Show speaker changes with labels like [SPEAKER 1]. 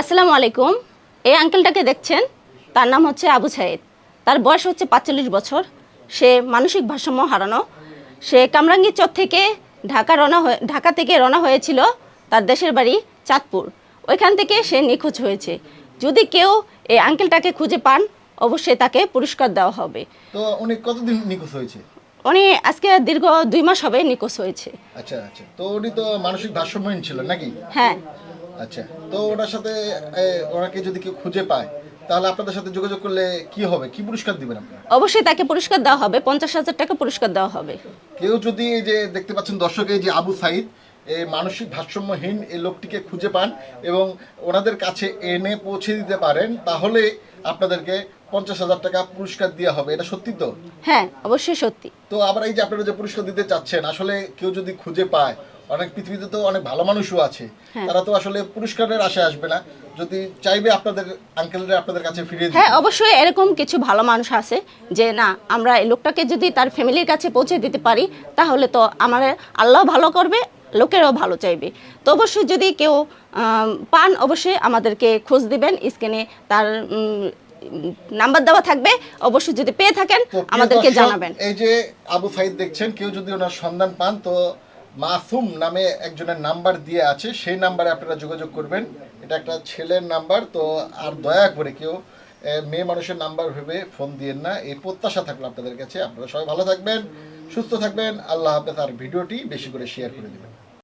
[SPEAKER 1] আসসালামু আলাইকুম। এই আঙ্কেলটাকে দেখছেন? তার নাম হচ্ছে আবু সাইদ। তার বয়স হচ্ছে পাঁচচল্লিশ বছর। সে মানসিক ভারসাম্য হারানো। সে কামরাঙ্গি চর থেকে ঢাকা রওনা হয়ে ঢাকা থেকে রওনা হয়েছিল তার দেশের বাড়ি চাঁদপুর। ওইখান থেকে সে নিখোঁজ হয়েছে। যদি কেউ এই আঙ্কেলটাকে খুঁজে পান অবশ্যই তাকে পুরস্কার দেওয়া হবে।
[SPEAKER 2] তো উনি কতদিন নিখোঁজ হয়েছে?
[SPEAKER 1] উনি আজকে দীর্ঘ দুই মাস হবে নিখোঁজ হয়েছে।
[SPEAKER 2] আচ্ছা আচ্ছা। তো উনি তো মানসিক ভারসাম্যহীন নাকি?
[SPEAKER 1] হ্যাঁ।
[SPEAKER 2] আচ্ছা তো ওনার সাথে ওনাকে যদি কেউ খুঁজে পায় তাহলে আপনাদের সাথে যোগাযোগ করলে কি হবে? কি পুরস্কার দিবেন আপনারা?
[SPEAKER 1] অবশ্যই তাকে পুরস্কার দেওয়া হবে পঞ্চাশ হাজার টাকা পুরস্কার দেওয়া হবে।
[SPEAKER 2] কেউ যদি এই যে দেখতে পাচ্ছেন দর্শক যে আবু সাইদ এই মানসিক ভারসাম্যহীন এই লোকটিকে খুঁজে পান এবং ওনাদের কাছে এনে পৌঁছে দিতে পারেন তাহলে আপনাদেরকে পঞ্চাশ হাজার টাকা পুরস্কার দেওয়া হবে। এটা সত্যি তো?
[SPEAKER 1] হ্যাঁ অবশ্যই সত্যি।
[SPEAKER 2] তো আবার এই যে আপনারা যে পুরস্কার দিতে চাচ্ছেন আসলে কেউ যদি খুঁজে পায় অনেক পৃথিবীতে তো অনেক ভালো মানুষও আছে।
[SPEAKER 1] হ্যাঁ।
[SPEAKER 2] তারা তো আসলে পুরস্কারের আশায় আসবে না। যদি চাইবে আপনাদের আঙ্কেলরা আপনাদের কাছে ফিরিয়ে
[SPEAKER 1] হ্যাঁ অবশ্যই এরকম কিছু ভালো মানুষ আছে যে না আমরা এই লোকটাকে যদি তার ফ্যামিলির কাছে পৌঁছে দিতে পারি তাহলে তো আমার আল্লাহ ভালো করবে লোকেরাও ভালো চাইবে। তো অবশ্যই যদি কেউ পান অবশ্যই আমাদেরকে খোঁজ দিবেন স্ক্রিনে তার নাম্বার দেওয়া থাকবে। অবশ্যই যদি পেয়ে থাকেন আমাদেরকে জানাবেন।
[SPEAKER 2] এই যে আবু সাইদ দেখছেন কেউ যদি ওনার সন্ধান পান তো মাসুম নামে একজনের নাম্বার দিয়ে আছে, সেই নাম্বারে আপনারা যোগাযোগ করবেন। এটা একটা ছেলের নাম্বার, তো আর দয়া করে কেউ মেয়ে মানুষের নাম্বার ভেবে ফোন দিয়েন না। এই প্রত্যাশা থাকল আপনাদের কাছে। আপনারা সবাই ভালো থাকবেন, সুস্থ থাকবেন। আল্লাহ হাফেজ। আর ভিডিওটি বেশি করে শেয়ার করে দেবেন।